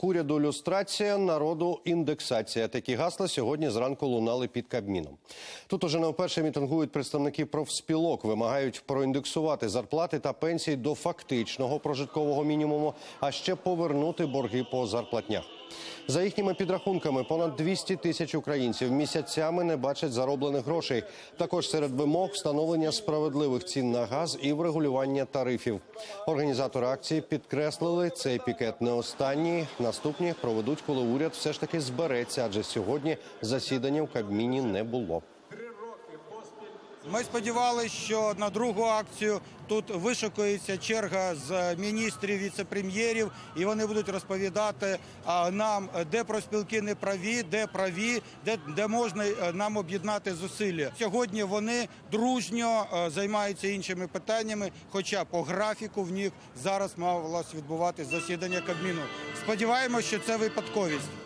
Тиск уряду люстрація, народу індексація. Такі гасла сьогодні зранку лунали під Кабміном. Тут уже не вперше мітингують представники профспілок, вимагають проіндексувати зарплати та пенсії до фактичного прожиткового мінімуму, а ще повернути борги по зарплатнях. За їхніми підрахунками, понад 200 тисяч українців місяцями не бачать зароблених грошей. Також серед вимог встановлення справедливих цін на газ і врегулювання тарифів. Організатори акції підкреслили, цей пікет не останній. Наступні проведуть, коли уряд все ж таки збереться, адже сьогодні засідання в Кабміні не було. Ми сподівалися, що на другу акцію тут вишикується черга з міністрів, віце-прем'єрів, і вони будуть розповідати нам, де профспілки не праві, де праві, де, де можна е, нам об'єднати зусилля. Сьогодні вони дружньо е, займаються іншими питаннями, хоча по графіку в них зараз мало відбуватися засідання Кабміну. Сподіваємося, що це випадковість.